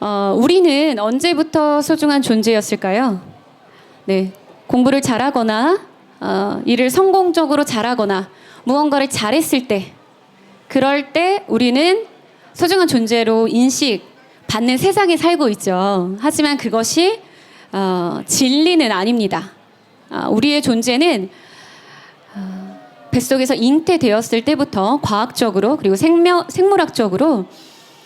어, 우리는 언제부터 소중한 존재였을까요? 네, 공부를 잘하거나 어, 일을 성공적으로 잘하거나 무언가를 잘했을 때, 그럴 때 우리는 소중한 존재로 인식 받는 세상에 살고 있죠. 하지만 그것이 어, 진리는 아닙니다. 아, 우리의 존재는 어, 뱃속에서 잉태되었을 때부터 과학적으로 그리고 생명, 생물학적으로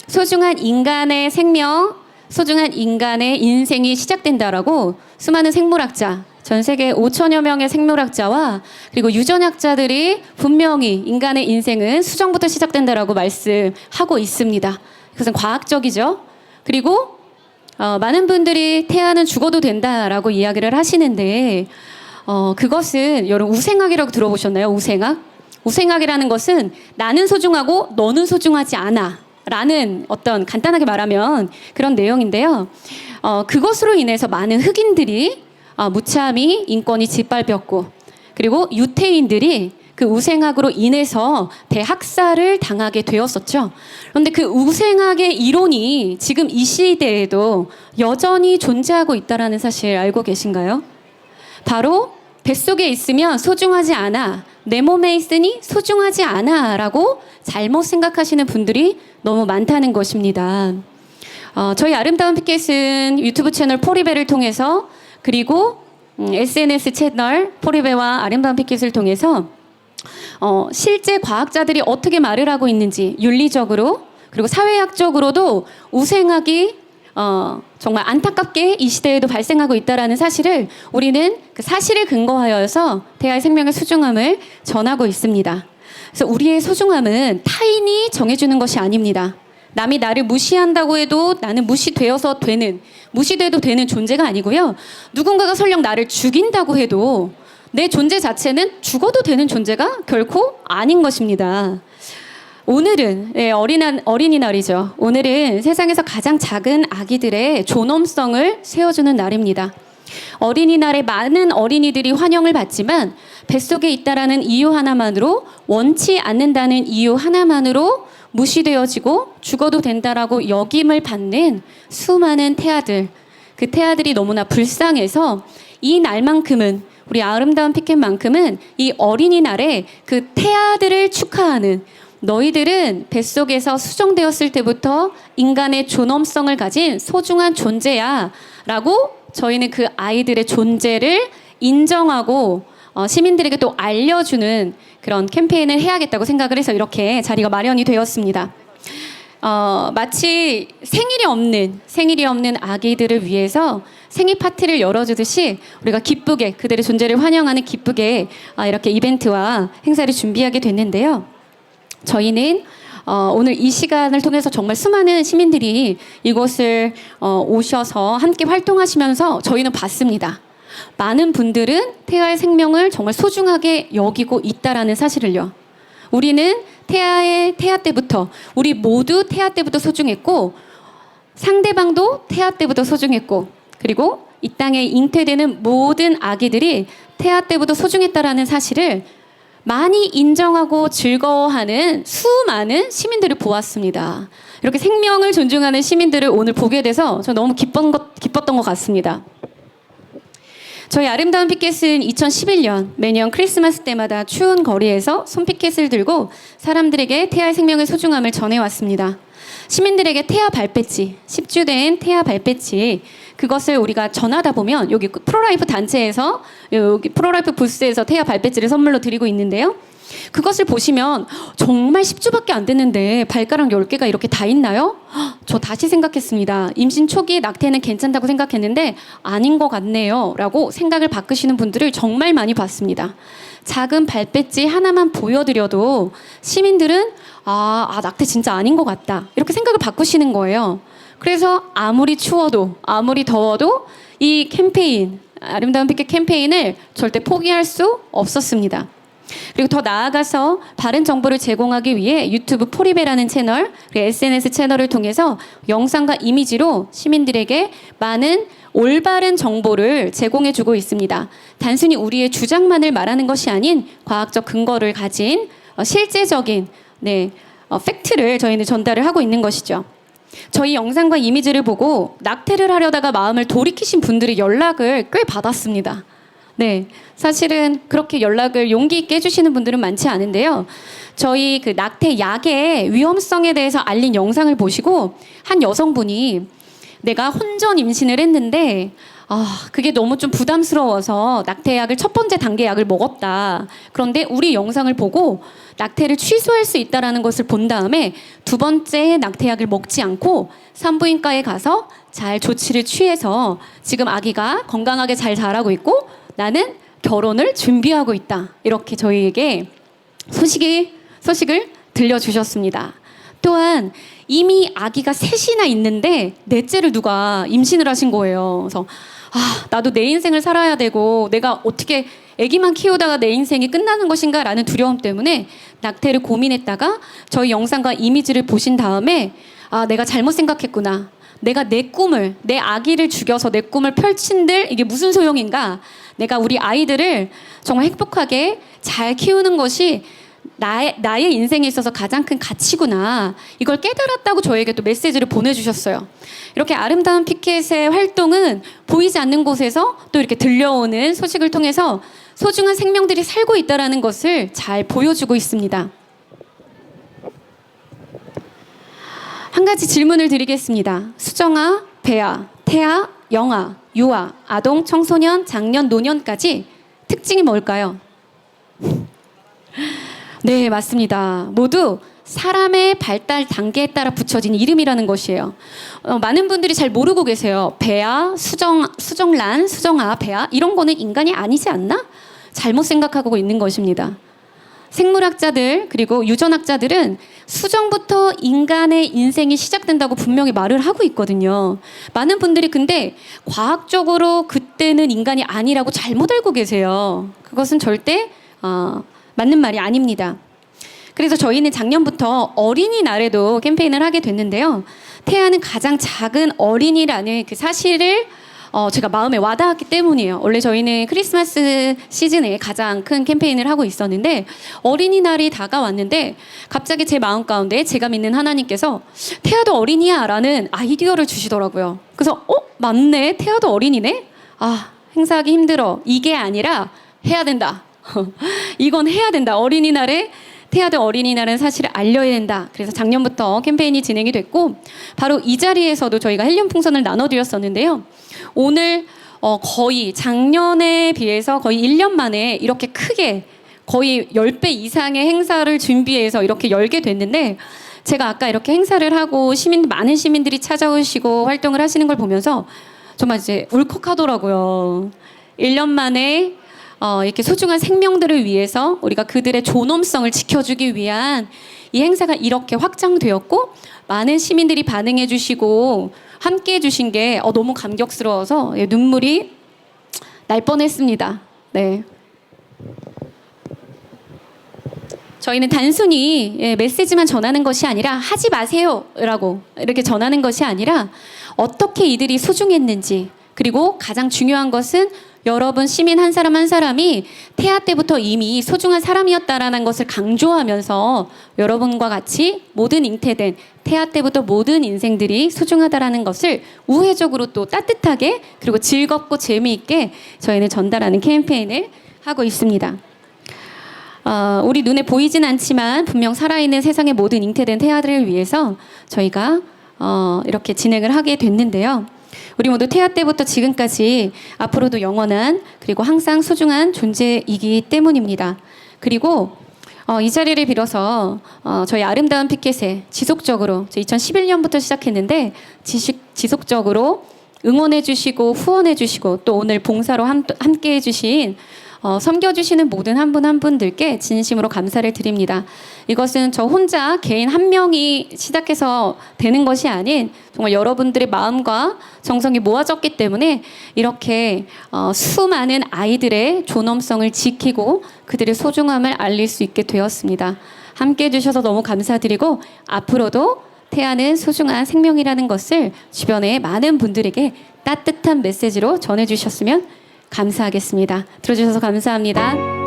소중한 인간의 생명, 소중한 인간의 인생이 시작된다라고 수많은 생물학자, 전 세계 5천여 명의 생물학자와 그리고 유전학자들이 분명히 인간의 인생은 수정부터 시작된다라고 말씀하고 있습니다. 그것은 과학적이죠. 그리고 어, 많은 분들이 태아는 죽어도 된다라고 이야기를 하시는데 어, 그것은 여러분 우생학이라고 들어보셨나요? 우생학? 우생학이라는 것은 나는 소중하고 너는 소중하지 않아. 라는 어떤 간단하게 말하면 그런 내용인데요. 어, 그것으로 인해서 많은 흑인들이 어, 무참히 인권이 짓밟혔고 그리고 유태인들이 그 우생학으로 인해서 대학살을 당하게 되었었죠. 그런데 그 우생학의 이론이 지금 이 시대에도 여전히 존재하고 있다라는 사실 알고 계신가요? 바로 뱃속에 있으면 소중하지 않아. 내 몸에 있으니 소중하지 않아. 라고 잘못 생각하시는 분들이 너무 많다는 것입니다. 어, 저희 아름다운 피켓은 유튜브 채널 포리베를 통해서 그리고 음, SNS 채널 포리베와 아름다운 피켓을 통해서 어, 실제 과학자들이 어떻게 말을 하고 있는지 윤리적으로 그리고 사회학적으로도 우생학이 어, 정말 안타깝게 이 시대에도 발생하고 있다라는 사실을 우리는 그 사실을 근거하여서 대하의 생명의 소중함을 전하고 있습니다. 그래서 우리의 소중함은 타인이 정해주는 것이 아닙니다. 남이 나를 무시한다고 해도 나는 무시되어서 되는, 무시돼도 되는 존재가 아니고요. 누군가가 설령 나를 죽인다고 해도 내 존재 자체는 죽어도 되는 존재가 결코 아닌 것입니다. 오늘은 네, 어린한, 어린이날이죠. 오늘은 세상에서 가장 작은 아기들의 존엄성을 세워주는 날입니다. 어린이날에 많은 어린이들이 환영을 받지만 뱃속에 있다라는 이유 하나만으로 원치 않는다는 이유 하나만으로 무시되어지고 죽어도 된다라고 역임을 받는 수많은 태아들. 그 태아들이 너무나 불쌍해서 이 날만큼은 우리 아름다운 피켓만큼은 이 어린이날에 그 태아들을 축하하는 너희들은 뱃속에서 수정되었을 때부터 인간의 존엄성을 가진 소중한 존재야. 라고 저희는 그 아이들의 존재를 인정하고 어, 시민들에게 또 알려주는 그런 캠페인을 해야겠다고 생각을 해서 이렇게 자리가 마련이 되었습니다. 어, 마치 생일이 없는 생일이 없는 아기들을 위해서 생일 파티를 열어주듯이 우리가 기쁘게 그들의 존재를 환영하는 기쁘게 아, 이렇게 이벤트와 행사를 준비하게 됐는데요. 저희는 어, 오늘 이 시간을 통해서 정말 수많은 시민들이 이곳을 어, 오셔서 함께 활동하시면서 저희는 봤습니다. 많은 분들은 태아의 생명을 정말 소중하게 여기고 있다라는 사실을요. 우리는 태아의 태아 때부터 우리 모두 태아 때부터 소중했고 상대방도 태아 때부터 소중했고 그리고 이 땅에 잉태되는 모든 아기들이 태아 때부터 소중했다라는 사실을 많이 인정하고 즐거워하는 수많은 시민들을 보았습니다. 이렇게 생명을 존중하는 시민들을 오늘 보게 돼서 저 너무 기뻤던 것, 기뻤던 것 같습니다. 저희 아름다운 피켓은 2011년 매년 크리스마스 때마다 추운 거리에서 손피켓을 들고 사람들에게 태아의 생명의 소중함을 전해왔습니다. 시민들에게 태아 발배지, 10주 된 태아 발배지, 그것을 우리가 전하다 보면 여기 프로라이프 단체에서 여기 프로라이프 부스에서 태아 발배지를 선물로 드리고 있는데요. 그것을 보시면 정말 10주밖에 안 됐는데 발가락 10개가 이렇게 다 있나요? 헉, 저 다시 생각했습니다. 임신 초기에 낙태는 괜찮다고 생각했는데 아닌 것 같네요. 라고 생각을 바꾸시는 분들을 정말 많이 봤습니다. 작은 발배지 하나만 보여드려도 시민들은 아, 아, 낙태 진짜 아닌 것 같다. 이렇게 생각을 바꾸시는 거예요. 그래서 아무리 추워도, 아무리 더워도 이 캠페인, 아름다운 피켓 캠페인을 절대 포기할 수 없었습니다. 그리고 더 나아가서 바른 정보를 제공하기 위해 유튜브 포리베라는 채널, SNS 채널을 통해서 영상과 이미지로 시민들에게 많은 올바른 정보를 제공해주고 있습니다. 단순히 우리의 주장만을 말하는 것이 아닌 과학적 근거를 가진 어, 실제적인 네, 어, 팩트를 저희는 전달을 하고 있는 것이죠. 저희 영상과 이미지를 보고 낙태를 하려다가 마음을 돌이키신 분들이 연락을 꽤 받았습니다. 네. 사실은 그렇게 연락을 용기 있게 해주시는 분들은 많지 않은데요. 저희 그 낙태 약의 위험성에 대해서 알린 영상을 보시고 한 여성분이 내가 혼전 임신을 했는데 아, 그게 너무 좀 부담스러워서 낙태약을 첫 번째 단계 약을 먹었다. 그런데 우리 영상을 보고 낙태를 취소할 수 있다라는 것을 본 다음에 두 번째 낙태약을 먹지 않고 산부인과에 가서 잘 조치를 취해서 지금 아기가 건강하게 잘 자라고 있고 나는 결혼을 준비하고 있다. 이렇게 저희에게 소식이 소식을 들려주셨습니다. 또한 이미 아기가 셋이나 있는데 넷째를 누가 임신을 하신 거예요. 그래서 아 나도 내 인생을 살아야 되고 내가 어떻게 아기만 키우다가 내 인생이 끝나는 것인가라는 두려움 때문에 낙태를 고민했다가 저희 영상과 이미지를 보신 다음에 아 내가 잘못 생각했구나. 내가 내 꿈을 내 아기를 죽여서 내 꿈을 펼친들 이게 무슨 소용인가? 내가 우리 아이들을 정말 행복하게 잘 키우는 것이 나의, 나의 인생에 있어서 가장 큰 가치구나. 이걸 깨달았다고 저에게 또 메시지를 보내주셨어요. 이렇게 아름다운 피켓의 활동은 보이지 않는 곳에서 또 이렇게 들려오는 소식을 통해서 소중한 생명들이 살고 있다는 것을 잘 보여주고 있습니다. 한 가지 질문을 드리겠습니다. 수정아, 배아, 태아, 영아, 유아, 아동, 청소년, 장년, 노년까지 특징이 뭘까요? 네, 맞습니다. 모두 사람의 발달 단계에 따라 붙여진 이름이라는 것이에요. 어, 많은 분들이 잘 모르고 계세요. 배아, 수정, 수정란, 수정아, 배아 이런 거는 인간이 아니지 않나? 잘못 생각하고 있는 것입니다. 생물학자들 그리고 유전학자들은 수정부터 인간의 인생이 시작된다고 분명히 말을 하고 있거든요. 많은 분들이 근데 과학적으로 그때는 인간이 아니라고 잘못 알고 계세요. 그것은 절대 어, 맞는 말이 아닙니다. 그래서 저희는 작년부터 어린이날에도 캠페인을 하게 됐는데요. 태아는 가장 작은 어린이라는 그 사실을 어, 제가 마음에 와닿았기 때문이에요. 원래 저희는 크리스마스 시즌에 가장 큰 캠페인을 하고 있었는데 어린이날이 다가왔는데 갑자기 제 마음 가운데 제가 믿는 하나님께서 태아도 어린이야라는 아이디어를 주시더라고요. 그래서 어 맞네 태아도 어린이네. 아 행사하기 힘들어 이게 아니라 해야 된다. 이건 해야 된다. 어린이날에 태아들 어린이날은 사실을 알려야 된다. 그래서 작년부터 캠페인이 진행이 됐고 바로 이 자리에서도 저희가 헬륨 풍선을 나눠드렸었는데요. 오늘 어, 거의 작년에 비해서 거의 1년 만에 이렇게 크게 거의 10배 이상의 행사를 준비해서 이렇게 열게 됐는데 제가 아까 이렇게 행사를 하고 시민 많은 시민들이 찾아오시고 활동을 하시는 걸 보면서 정말 이제 울컥하더라고요. 1년 만에 어, 이렇게 소중한 생명들을 위해서 우리가 그들의 존엄성을 지켜주기 위한 이 행사가 이렇게 확장되었고 많은 시민들이 반응해 주시고 함께 해 주신 게 어, 너무 감격스러워서 예, 눈물이 날 뻔했습니다. 네. 저희는 단순히 예, 메시지만 전하는 것이 아니라 하지 마세요라고 이렇게 전하는 것이 아니라 어떻게 이들이 소중했는지 그리고 가장 중요한 것은 여러분 시민 한 사람 한 사람이 태아 때부터 이미 소중한 사람이었다라는 것을 강조하면서 여러분과 같이 모든 잉태된 태아 때부터 모든 인생들이 소중하다라는 것을 우회적으로 또 따뜻하게 그리고 즐겁고 재미있게 저희는 전달하는 캠페인을 하고 있습니다. 어, 우리 눈에 보이진 않지만 분명 살아있는 세상의 모든 잉태된 태아들을 위해서 저희가 어, 이렇게 진행을 하게 됐는데요. 우리 모두 태아 때부터 지금까지 앞으로도 영원한 그리고 항상 소중한 존재이기 때문입니다. 그리고 어, 이 자리를 빌어서 어, 저희 아름다운 피켓에 지속적으로 2011년부터 시작했는데 지식, 지속적으로 응원해 주시고 후원해 주시고 또 오늘 봉사로 함, 함께 해 주신 어, 섬겨주시는 모든 한분한 분들께 진심으로 감사를 드립니다. 이것은 저 혼자 개인 한 명이 시작해서 되는 것이 아닌 정말 여러분들의 마음과 정성이 모아졌기 때문에 이렇게 어, 수많은 아이들의 존엄성을 지키고 그들의 소중함을 알릴 수 있게 되었습니다. 함께 해주셔서 너무 감사드리고 앞으로도 태아는 소중한 생명이라는 것을 주변의 많은 분들에게 따뜻한 메시지로 전해주셨으면 감사하겠습니다. 들어주셔서 감사합니다.